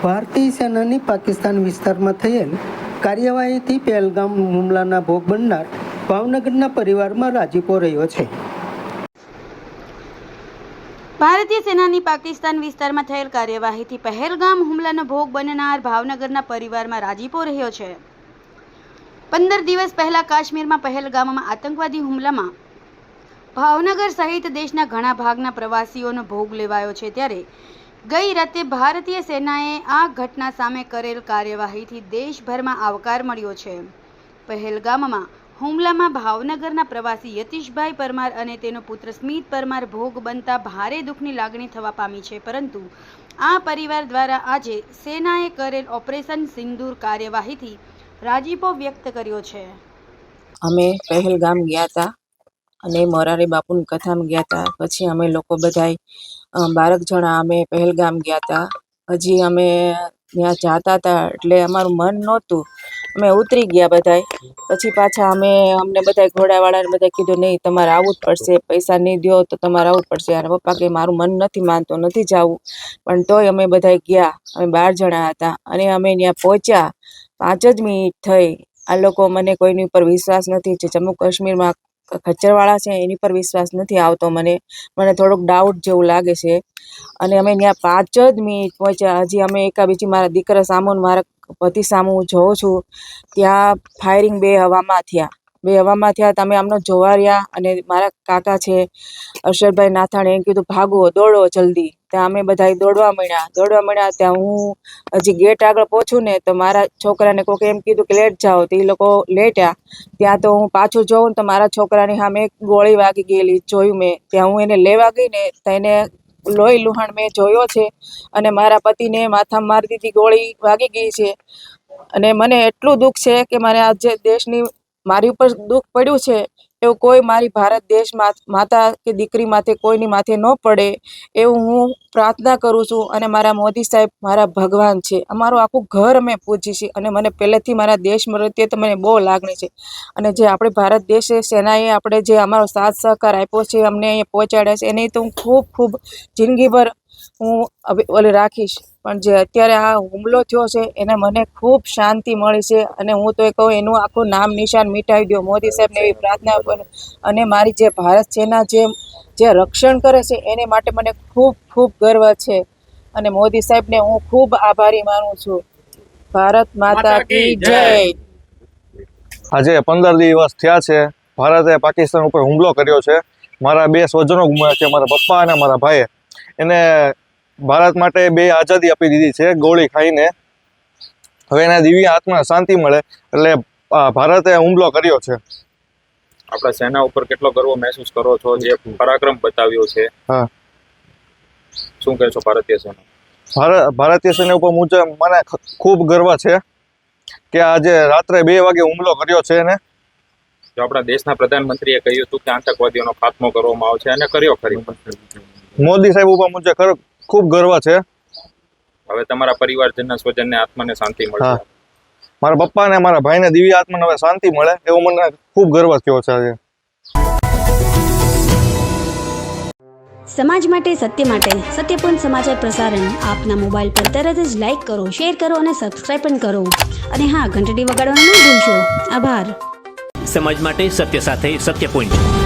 ભારતીય સેનાની પાકિસ્તાન વિસ્તારમાં થયેલ કાર્યવાહીથી પહેલગામ હુમલાના ભોગ બનનાર ભાવનગરના પરિવારમાં રાજીપો રહ્યો છે. ભારતીય સેનાની પાકિસ્તાન વિસ્તારમાં થયેલ કાર્યવાહીથી પહેલગામ હુમલાનો ભોગ બનનાર ભાવનગરના પરિવારમાં રાજીપો રહ્યો છે. પંદર દિવસ પહેલા કાશ્મીરમાં પહેલગામમાં આતંકવાદી હુમલામાં ભાવનગર સહિત દેશના ઘણા ભાગના પ્રવાસીઓનો ભોગ લેવાયો છે ત્યારે ગઈ રાતે ભારતીય સેનાએ આ ઘટના સામે કરેલ કાર્યવાહીથી દેશભરમાં આવકાર મળ્યો છે. પહેલગામમાં હુમલામાં ભાવનગરના પ્રવાસી યતીશભાઈ પરમાર અને તેનો પુત્ર સ્મિત પરમાર ભોગ બનતા ભારે દુઃખની લાગણી થવા પામી છે, પરંતુ આ પરિવાર દ્વારા આજે સેનાએ કરેલ ઓપરેશન સિંદૂર કાર્યવાહીથી રાજીપો વ્યક્ત કર્યો છે. અમે પહેલગામ ગયા હતા. અને મોરારી બાપુની કથામાં ગયા હતા પછી અમે લોકો બધાય બારક જણા અમે પહેલગામ ગયા હતા હજી અમે ત્યાં જતા હતા એટલે અમારું મન નહોતું. અમે ઉતરી ગયા બધાય. પછી પાછા અમે અમને બધાય ઘોડાવાળાને બધાય કીધું, નહીં, તમારે આવવું જ પડશે. પૈસા નહીં દો તો તમારે આવવું જ પડશે. અને પપ્પા કે, મારું મન નથી માનતો, નથી જવું. પણ તોય અમે બધાય ગયા. અમે બાર જણા હતા. અને અમે ત્યાં પહોંચ્યા. પાંચ જ મિનિટ થઈ. આ લોકો મને કોઈની ઉપર વિશ્વાસ નથી. જમ્મુ કાશ્મીરમાં ખચ્ચરવાળા છે, એની પર વિશ્વાસ નથી આવતો મને. મને થોડોક ડાઉટ જેવું લાગે છે. અને અમે ત્યાં પાંચ જ મિનિટ પહોંચ્યા. હજી અમે એકા બીજી મારા દીકરા સામુ મારા પતિ સામુ જોઉં છું. ત્યાં ફાયરિંગ બે હવામાં થયા. બે હવામાં થયા, તમે આમનો જોવા રહ્યા અને મારા કાકા છે, અરશદભાઈ નાથાણે, એમ કીધું, ભાગો, દોડો જલ્દી. ત્યાં અમે બધા દોડવા મળ્યા. દોડવા મળ્યા ત્યાં હું હજી ગેટ આગળ પહોંચું ને તો મારા છોકરાને કોઈક એમ કીધું કે લેટ જાઓ તો એ લોકો લેટ્યા. ત્યાં તો હું પાછું જોઉં તો મારા છોકરાની સામે એક ગોળી વાગી ગયેલી જોયું મેં. ત્યાં હું એને લેવા ગઈ ને તો એને લોહી લુહાણ મેં જોયો છે અને મારા પતિને માથામાં મારી દીધી ગોળી વાગી ગઈ છે. અને મને એટલું દુઃખ છે કે મારે આજે દેશની મારી ઉપર દુઃખ પડ્યું છે એવું કોઈ મારી ભારત દેશ માતા કે દીકરી માથે કોઈની માથે ન પડે એવું હું પ્રાર્થના કરું છું અને મારા મોદી સાહેબ મારા ભગવાન છે. અમારું આખું ઘર અમે પૂજી છીએ અને મને પહેલેથી મારા દેશ પ્રત્યે તો મને બહુ લાગણી છે. અને જે આપણે ભારત દેશ સેનાએ આપણે જે અમારો સાથ સહકાર આપ્યો છે, અમને અહીંયા પહોંચાડ્યા છે, એની તો હું ખૂબ ખૂબ જિંદગીભર હું ઓલી રાખીશ. પણ જે અત્યારે આ હુમલો થયો છે એને મને ખૂબ શાંતિ મળી છે અને હું તો એ કહું એનું આખું નામ નિશાન મિટાવી દો મોદી સાહેબને એવી પ્રાર્થના અને મારી જે ભારત સેના જે જે રક્ષણ કરે છે એને માટે મને ખૂબ ખૂબ ગર્વ છે. અને મોદી સાહેબને હું ખૂબ આભારી માનું છું. ભારત માતા કી જય. આજે પંદર દિવસ થયા છે. ભારતે પાકિસ્તાન ઉપર હુમલો કર્યો છે. મારા બે સ્વજનો ગુમાવ્યા છે મારા પપ્પા અને મારા ભાઈએ. એને ભારત માટે બે આઝાદી આપી દીધી છે ગોળી ખાઈને. હવે એના દિવ્ય આત્મા શાંતિ મળે એટલે ભારતે હુમલો કર્યો છે. આપણા સેના ઉપર કેટલો ગર્વ મહેસૂસ કરો છો જે પરાક્રમ બતાવ્યો છે. હા. શું કહેશો ભારતીય સેના? ભારત ભારતીય સેના ઉપર મુજબ મને ખૂબ ગર્વ છે કે આજે રાત્રે બે વાગે હુમલો કર્યો છે એને. જો આપણા દેશના પ્રધાનમંત્રીએ કહ્યું હતું કે આતંકવાદીઓનો ખાત્મો કરવામાં આવશે અને કર્યો ખરી. મોદી સાહેબ ઉપર મુજબ ખૂબ ગર્વ છે. હવે તમારા પરિવારજનના સ્વજનને આત્માને શાંતિ મળે. મારા પપ્પા અને મારા ભાઈને દિવ્ય આત્માને હવે શાંતિ મળે એવો મને ખૂબ ગર્વ થયો છે આજે. સમાજ માટે સત્ય માટે સત્યપૂર્ણ સમાચાર પ્રસારણ આપના મોબાઈલ પર તરત જ લાઈક કરો શેર કરો અને સબસ્ક્રાઈબ પણ કરો. અને હા ઘંટડી વગાડવાનું ન ભૂલશો. આભાર. સમાજ માટે સત્ય સાથે સત્ય પોઈન્ટ